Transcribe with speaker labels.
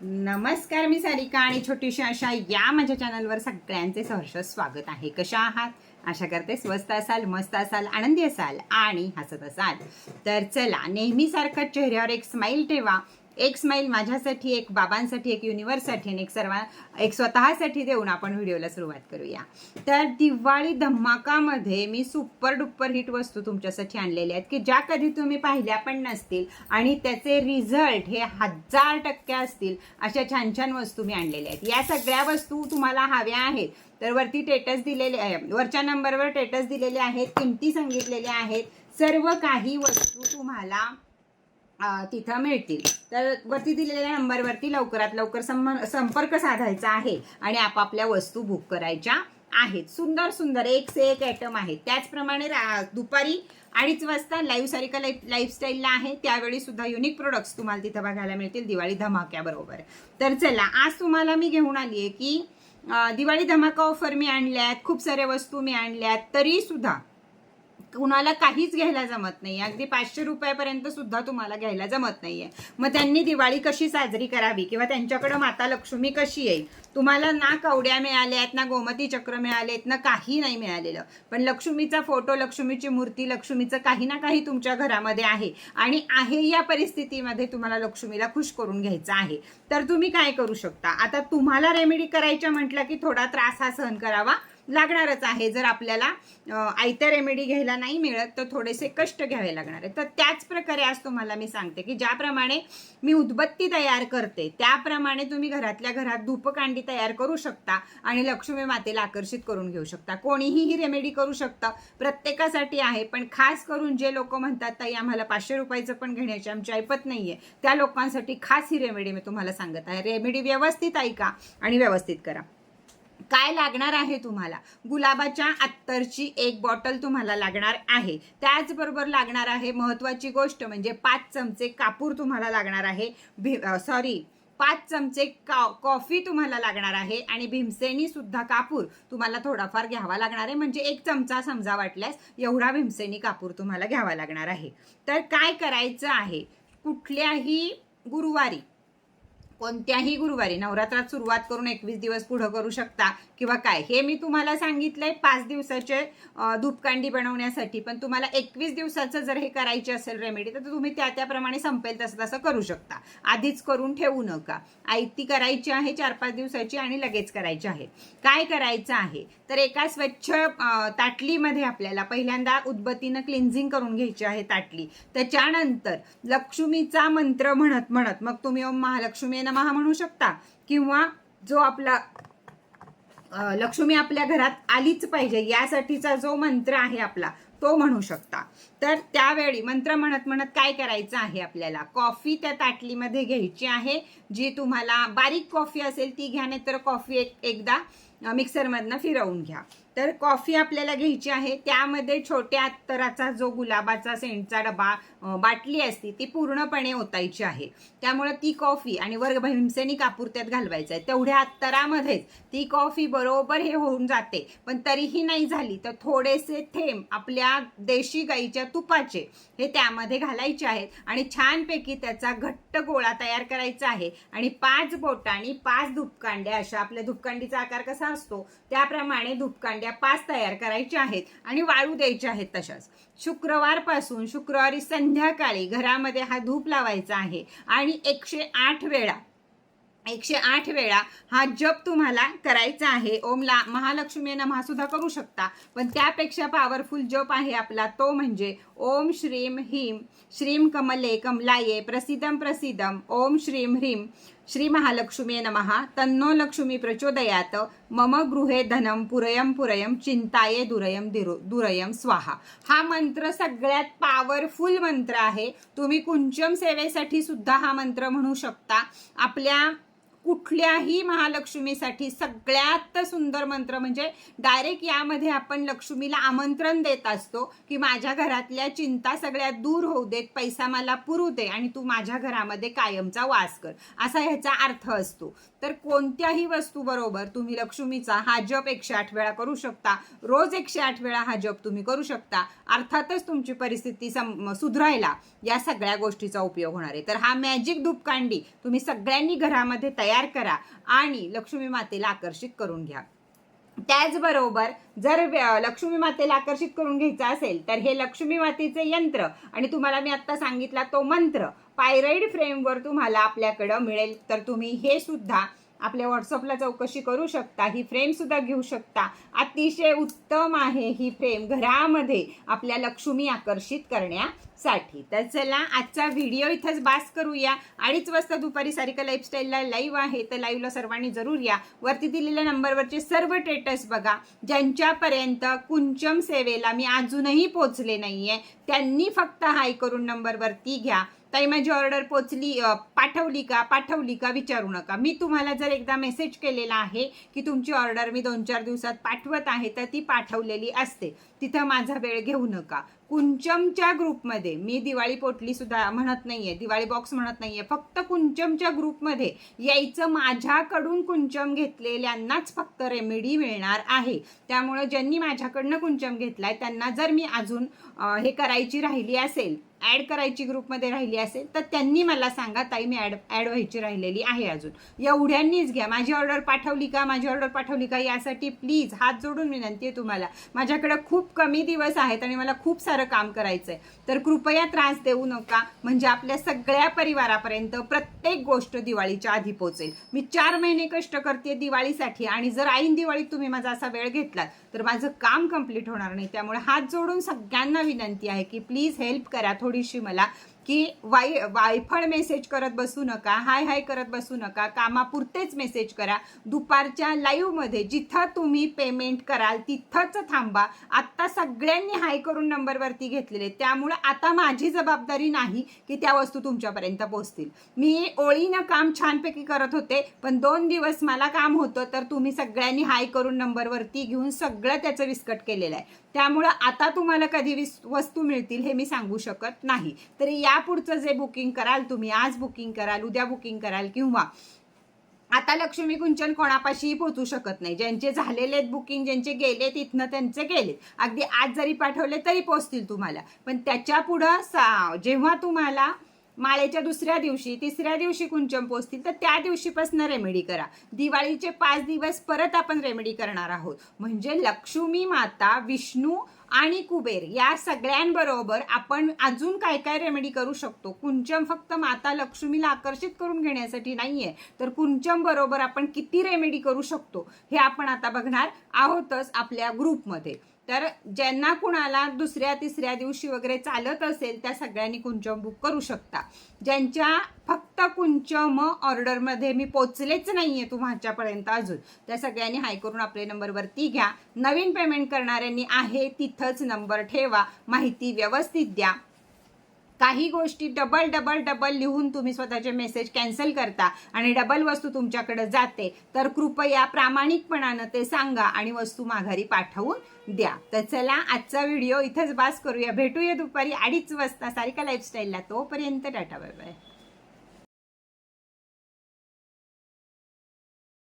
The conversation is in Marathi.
Speaker 1: नमस्कार मी सारिका आणि छोटीशी अशा या माझ्या चॅनलवर सगळ्यांचे सहर्ष स्वागत आहे. कशा आहात? आशा करते स्वस्त असाल मस्त असाल आनंदी असाल आणि हसत असाल. तर चला नेहमीसारखं चेहऱ्यावर एक स्माईल ठेवा. एक स्माईल माझ्यासाठी एक बाबांसाठी एक युनिवर्ससाठी आणि एक सर्व एक स्वतःसाठी देऊन आपण व्हिडिओला सुरुवात करूया. तर दिवाळी धमाकामध्ये मी सुपर डुप्पर हिट वस्तू तुमच्यासाठी आणलेल्या आहेत की ज्या कधी तुम्ही पाहिल्या पण नसतील आणि त्याचे रिझल्ट हे हजार टक्के असतील अशा छान छान वस्तू मी आणलेल्या आहेत. या सगळ्या वस्तू तुम्हाला हव्या आहेत. तर वरती टेटस दिलेले आहे वरच्या नंबरवर टेटस दिलेले आहेत किमती सांगितलेल्या आहेत. सर्व काही वस्तू तुम्हाला तिथं मिळतील. तर वरती दिलेल्या नंबरवरती लवकरात लवकर सम- संपर्क साधायचा आहे आणि आपापल्या वस्तू बुक करायच्या आहेत. सुंदर सुंदर एक से एक आयटम आहे त्याचप्रमाणे रा- दुपारी अडीच वाजता लाईव्ह सारिका लाईफ लाईफस्टाईलला आहे. त्यावेळी सुद्धा युनिक प्रोडक्ट्स तुम्हाला तिथं बघायला मिळतील. दिवाळी धमाक्याबरोबर. तर चला आज तुम्हाला मी घेऊन आली आहे की दिवाळी धमाका ऑफर मी आणल्यात खूप साऱ्या वस्तू मी आणल्यात तरी सुद्धा कुणाला काहीच घ्यायला जमत नाही अगदी पाचशे रुपयापर्यंत सुद्धा तुम्हाला घ्यायला जमत नाहीये. मग त्यांनी दिवाळी कशी साजरी करावी किंवा त्यांच्याकडे माता लक्ष्मी कशी येईल तुम्हाला ना कवड्या मिळाल्यात ना गोमती चक्र मिळालेत ना काही नाही मिळालेलं. पण लक्ष्मीचा फोटो लक्ष्मीची मूर्ती लक्ष्मीचं काही ना काही तुमच्या घरामध्ये आहे. आणि आहे या परिस्थितीमध्ये तुम्हाला लक्ष्मीला खुश करून घ्यायचं आहे. तर तुम्ही काय करू शकता? आता तुम्हाला रेमेडी करायच्या म्हटलं की थोडा त्रास हा सहन करावा. लागणारच आहे. जर आपल्याला आयत्या रेमेडी घ्यायला नाही मिळत तर थोडेसे कष्ट घ्यावे लागणार आहे तर त्याच प्रकारे आज तुम्हाला मी सांगते की ज्याप्रमाणे मी उदबत्ती तयार करते त्याप्रमाणे तुम्ही घरातल्या घरात धूपकांडी तयार करू शकता आणि लक्ष्मी मातेला आकर्षित करून घेऊ शकता. कोणीही ही रेमेडी करू शकता. प्रत्येकासाठी आहे पण खास करून जे लोक म्हणतात ताई आम्हाला पाचशे रुपयाचं पण घेण्याची आमची ऐपत नाही आहे त्या लोकांसाठी खास ही रेमेडी मी तुम्हाला सांगत आहे. रेमेडी व्यवस्थित ऐका आणि व्यवस्थित करा. काय लागणार आहे तुम्हाला? गुलाबाच्या अत्तरची एक बॉटल तुम्हाला लागणार आहे. त्याचबरोबर लागणार आहे महत्वाची गोष्ट म्हणजे पाच चमचे कापूर तुम्हाला लागणार आहे. सॉरी पाच चमचे का कॉफी तुम्हाला लागणार आहे आणि भीमसेनी सुद्धा कापूर तुम्हाला थोडाफार घ्यावा लागणार आहे. म्हणजे एक चमचा समजा वाटल्यास एवढा भीमसेनी कापूर तुम्हाला घ्यावा लागणार आहे. तर काय करायचं आहे? कुठल्याही गुरुवारी कोणत्याही गुरुवारी नवरात्रात सुरुवात करून एकवीस दिवस पुढं करू शकता. किंवा काय? हे मी तुम्हाला सांगितलंय पाच दिवसाचे धूपकांडी बनवण्यासाठी. पण तुम्हाला एकवीस दिवसाचं जर हे करायची असेल रेमेडी तर तुम्ही त्या त्याप्रमाणे संपेल तसं तसं करू शकता. आधीच करून ठेवू नका. आयती करायची आहे चार पाच दिवसाची आणि लगेच करायची आहे. काय करायचं आहे? तर एका स्वच्छ ताटलीमध्ये आपल्याला पहिल्यांदा उदबत्तीनं क्लिन्झिंग करून घ्यायची आहे ताटली. त्याच्यानंतर लक्ष्मीचा मंत्र म्हणत म्हणत मग तुम्ही ओम महालक्ष्मी नमहा म्हणू शकता. किंवा जो आपला लक्ष्मी आपल्या घरात आलीच पाहिजे यासाठीचा जो मंत्र आहे आपला तो म्हणू शकता. तर त्यावेळी मंत्र म्हणत म्हणत काय करायचं आहे आपल्याला? कॉफी त्या ताटलीमध्ये घ्यायची आहे. जी तुम्हाला बारीक कॉफी असेल ती घ्या नाही तर कॉफी एक एकदा मिक्सरमधनं फिरवून घ्या. तर कॉफी आपल्याला घ्यायची आहे त्यामध्ये छोट्या अत्तराचा जो गुलाबाचा सेंटचा डबा बाटली असती ती पूर्णपणे ओतायची आहे. त्यामुळे ती कॉफी आणि वर्ग भीमसेनी कापूर त्यात घालवायचं आहे. तेवढ्या अत्तरामध्येच ती कॉफी बरोबर हे होऊन जाते. पण तरीही नाही झाली तर थोडेसे थेंब आपल्या देशी गाईच्या तुपाचे हे त्यामध्ये घालायचे आहेत आणि छानपैकी त्याचा घट्ट गोळा तयार करायचा आहे. आणि पाच बोटांनी पाच धुपकांड्या अशा आपल्या धुपकांडीचा आकार कसा असतो त्याप्रमाणे धूपकांड्या पाच तयार करायच्या आहेत आणि वाळू द्यायच्या आहेत तशाच. शुक्रवारपासून शुक्रवारी संध्याकाळी घरामध्ये हा धूप लावायचा आहे आणि एकशे आठ वेळा एकशे आठ वेळा हा जप तुम्हाला करायचा आहे. ओमला महालक्ष्मी नमः सुद्धा करू शकता. पण त्यापेक्षा पॉवरफुल जप आहे आपला तो म्हणजे ओम श्रीम ह्रीम श्रीम कमले कमलाये प्रसिद्धम प्रसिद्धम ओम श्रीम ह्रीम श्री महालक्ष्मी नमः. तन्नो लक्ष्मी प्रचोदयात. मम गृहे धनम पुरयम पुरयम चिंताये दुरयम दिरु दुरयम स्वाहा. हा मंत्र सगळ्यात पॉवरफुल मंत्र आहे. तुम्ही कुंचम सेवेसाठी सुद्धा हा मंत्र म्हणू शकता. आपल्या कुठल्याही महालक्ष्मीसाठी सगळ्यात सुंदर मंत्र म्हणजे डायरेक्ट यामध्ये आपण लक्ष्मीला आमंत्रण देत असतो की माझ्या घरातल्या चिंता सगळ्या दूर होऊ देत पैसा मला पुरू दे आणि तू माझ्या घरामध्ये कायमचा वास कर. असा ह्याचा अर्थ असतो. तर कोणत्याही वस्तू बरोबर तुम्ही लक्ष्मीचा हा जप एकशे आठ वेळा करू शकता. रोज एकशे आठ वेळा हा जप तुम्ही करू शकता. अर्थातच तुमची परिस्थिती सम सुधरायला या सगळ्या गोष्टीचा उपयोग होणार आहे. तर हा मॅजिक धूपकांडी तुम्ही सगळ्यांनी घरामध्ये तयार करा आणि लक्ष्मी मातेला आकर्षित करून घ्या. त्याचबरोबर जर लक्ष्मी मातेला आकर्षित करून घ्यायचं असेल तर हे लक्ष्मी मातेचे यंत्र आणि तुम्हाला मी आता सांगितला तो मंत्र पायराईड फ्रेमवर तुम्हाला आपल्याकडं मिळेल. तर तुम्ही हे सुद्धा आपल्या व्हॉट्सअपला चौकशी करू शकता. ही फ्रेमसुद्धा घेऊ शकता. अतिशय उत्तम आहे ही फ्रेम. घरामध्ये आपल्या लक्ष्मी आकर्षित करण्या साठी. तर चला आजचा व्हिडिओ इथंच बास करूया. अडीच वाजता दुपारी सारिका लाईफस्टाईलला लाईव्ह आहे तर लाईव्हला सर्वांनी जरूर या. वरती दिलेल्या नंबरवरचे सर्व टेटस बघा. ज्यांच्यापर्यंत कुंचम सेवेला मी अजूनही पोचले नाही आहे त्यांनी फक्त हाय करून नंबरवरती घ्या. ताई माझी ऑर्डर पोचली पाठवली का? पाठवली का? विचारू नका. मी तुम्हाला जर एकदा मेसेज केलेला आहे की तुमची ऑर्डर मी दोन चार दिवसात पाठवत आहे तर ती पाठवलेली असते. तिथं माझा वेळ घेऊ नका. कुंचमच्या ग्रुपमध्ये मी दिवाळी पोटली सुद्धा म्हणत नाहीये दिवाळी बॉक्स म्हणत नाहीये. फक्त कुंचमच्या ग्रुपमध्ये यायचं माझ्याकडून कुंचम घेतलेल्यांनाच फक्त रेमेडी मिळणार आहे. त्यामुळं ज्यांनी माझ्याकडनं कुंचम घेतलाय त्यांना जर मी अजून हे करायची राहिली असेल ॲड करायची ग्रुपमध्ये राहिली असेल तर त्यांनी मला सांगा ताई मी ॲड ऍड व्हायची राहिलेली आहे अजून. एवढ्यांनीच घ्या. माझी ऑर्डर पाठवली का? माझी ऑर्डर पाठवली का? यासाठी प्लीज हात जोडून विनंती आहे तुम्हाला. माझ्याकडे खूप कमी दिवस आहेत आणि मला खूप सारं काम करायचं आहे तर कृपया त्रास देऊ नका. म्हणजे आपल्या सगळ्या परिवारापर्यंत प्रत्येक गोष्ट दिवाळीच्या आधी पोहोचेल मी चार महिने कष्ट करते दिवाळीसाठी आणि जर ऐन दिवाळीत तुम्ही माझा असा वेळ घेतलात तर माझं काम कंप्लीट होणार नाही. त्यामुळे हात जोडून सगळ्यांना विनंती आहे की प्लीज हेल्प करा. थोडीशी मला की वाय वायफळ मेसेज करत बसू नका हाय हाय करत बसू नका कामापुरतेच मेसेज करा. दुपारच्या लाईव्हमध्ये जिथं तुम्ही पेमेंट कराल तिथंच थांबा. आत्ता सगळ्यांनी हाय करून नंबरवरती घेतलेले त्यामुळं आता माझी जबाबदारी नाही की त्या वस्तू तुमच्यापर्यंत पोहोचतील. मी ओळीनं काम छानपैकी करत होते पण दोन दिवस मला काम होतं तर तुम्ही सगळ्यांनी हाय करून नंबरवरती घेऊन सगळं त्याचं विस्कट केलेलं आहे. त्यामुळं आता तुम्हाला कधी विस वस्तू मिळतील हे मी सांगू शकत नाही. तरी यापुढचं जे बुकिंग कराल तुम्ही आज बुकिंग कराल उद्या बुकिंग कराल किंवा आता लक्ष्मी कुंचन कोणापाशीही पोहोचू शकत नाही. ज्यांचे झालेले आहेत बुकिंग ज्यांचे गेले तिथनं त्यांचे गेले अगदी आज जरी पाठवले तरी पोचतील तुम्हाला. पण त्याच्या पुढं सा जेव्हा तुम्हाला माळेच्या दुसऱ्या दिवशी तिसऱ्या दिवशी कुंचम पोचतील तर त्या दिवशीपासून रेमेडी करा. दिवाळीचे पाच दिवस परत आपण रेमेडी करणार आहोत. म्हणजे लक्ष्मी माता विष्णू आणि कुबेर या सगळ्यांबरोबर आपण अजून काय काय रेमेडी करू शकतो? कुंचम फक्त माता लक्ष्मीला आकर्षित करून घेण्यासाठी नाहीये तर कुंचम बरोबर आपण किती रेमेडी करू शकतो? हे आपण आता बघणार आहोतच आपल्या ग्रुपमध्ये तर ज्यांना कुणाला दुसऱ्या तिसऱ्या दिवशी वगैरे चालत असेल त्या सगळ्यांनी कुंचम बुक करू शकता. ज्यांच्या फक्त कुंचम ऑर्डरमध्ये मी पोचलेच नाहीये तुमच्यापर्यंत अजून त्या सगळ्यांनी हाय करून आपले नंबरवरती घ्या. नवीन पेमेंट करणाऱ्यांनी आहे तिथंच नंबर ठेवा. माहिती व्यवस्थित द्या. काही गोष्टी डबल डबल डबल लिहून तुम्ही स्वतःचे मेसेज कॅन्सल करता आणि डबल वस्तू तुमच्याकडे जाते. तर कृपया प्रामाणिकपणानं ते सांगा आणि वस्तू माघारी पाठवून द्या. तर चला आजचा व्हिडिओ इथंच बास करूया. भेटूया दुपारी अडीच वाजता सारिका लाईफस्टाईलला तोपर्यंत टाटा बाय बाय.